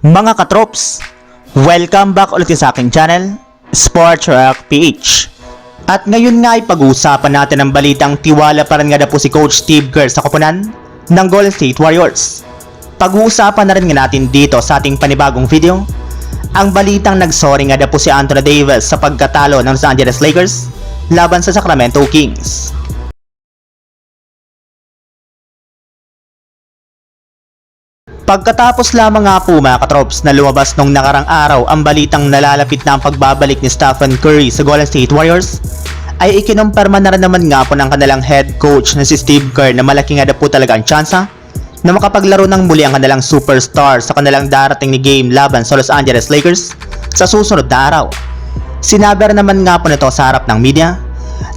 Mga katrops, welcome back ulit sa aking channel, Sports Rock PH. At ngayon nga ay pag-uusapan natin ang balitang tiwala pa rin nga na po si Coach Steve Kerr sa koponan ng Golden State Warriors. Pag-uusapan na rin nga natin dito sa ating panibagong video, ang balitang nagsorry nga na po si Anthony Davis sa pagkatalo ng Los Angeles Lakers laban sa Sacramento Kings. Pagkatapos lamang nga po mga katrops na lumabas nung nakarang araw ang balitang nalalapit na ang pagbabalik ni Stephen Curry sa Golden State Warriors, ay ikinumpirma na rin naman nga po ng kanilang head coach na si Steve Kerr na malaki nga po talaga ang tsansa na makapaglaro ng muli ang kanilang superstar sa kanilang darating ni game laban sa Los Angeles Lakers sa susunod na araw. Sinabi rin naman nga po nito sa harap ng media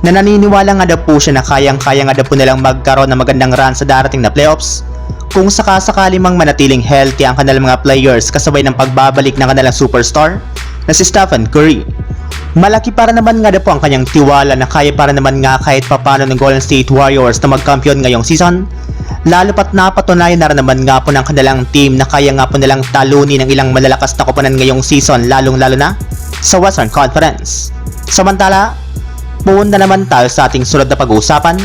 na naniniwala nga daw po siya na kayang-kaya nga daw po nilang magkaroon ng magandang run sa darating na playoffs kung sakasakali mang manatiling healthy ang kanilang mga players kasabay ng pagbabalik ng kanilang superstar na si Stephen Curry. Malaki para naman nga daw po ang kanyang tiwala na kaya para naman nga kahit papano ng Golden State Warriors na magkampiyon ngayong season lalo pat napatunayan na rin naman nga po ng kanilang team na kaya nga po nilang talunin ng ilang malalakas na koponan ngayong season lalong lalo na sa Western Conference. Samantala, Pumunta naman tayo sa ating sunod na pag-uusapan.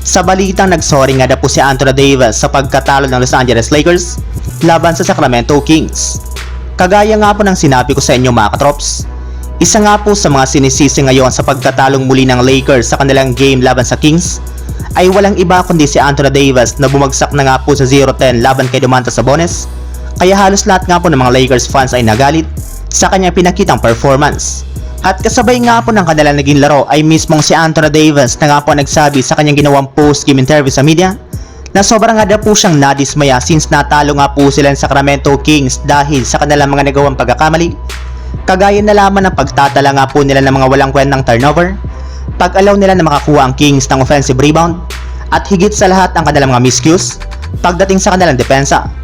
Sa balitang nagsorry nga na po si Anthony Davis sa pagkatalo ng Los Angeles Lakers laban sa Sacramento Kings. Kagaya nga po ng sinabi ko sa inyo mga katrops, isa nga po sa mga sinisisi ngayon sa pagkatalong muli ng Lakers sa kanilang game laban sa Kings ay walang iba kundi si Anthony Davis na bumagsak na nga po sa 0-10 laban kay Domantas Sabonis kaya halos lahat nga po ng mga Lakers fans ay nagalit sa kanyang pinakitang performance. At kasabay nga po ng kanilang naging laro ay mismong si Anthony Davis na nga po nagsabi sa kanyang ginawang post-game interview sa media na sobrang nga po siyang nadismaya since natalo nga po sila ng Sacramento Kings dahil sa kanilang mga nagawang pagkakamali. Kagaya na lamang ng pagtatala nga po nila ng mga walang kwentang turnover, pag-alaw nila na makakuha ang Kings ng offensive rebound, at higit sa lahat ang kanilang mga miscues pagdating sa kanilang depensa.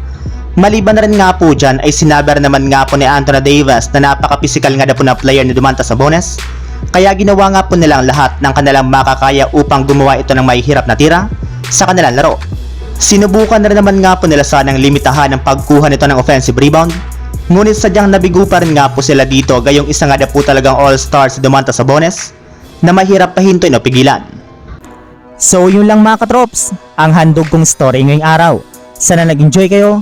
Maliban na rin nga po dyan ay sinabi naman nga po ni Anthony Davis na napaka-physical nga na po na player ni Dumantas Sabonis. Kaya ginawa nga po nila ang lahat ng kanilang makakaya upang gumawa ito ng may hirap na tira sa kanilang laro. Sinubukan na rin naman nga po nila sanang limitahan ang pagkuha nito ng offensive rebound. Ngunit sadyang nabigo pa rin nga po sila dito gayong isa nga na po talagang all-star si Dumantas Sabonis na mahirap pahintoin o pigilan. So yun lang mga katrops, ang handog kong story ngayong araw. Sana nag-enjoy kayo,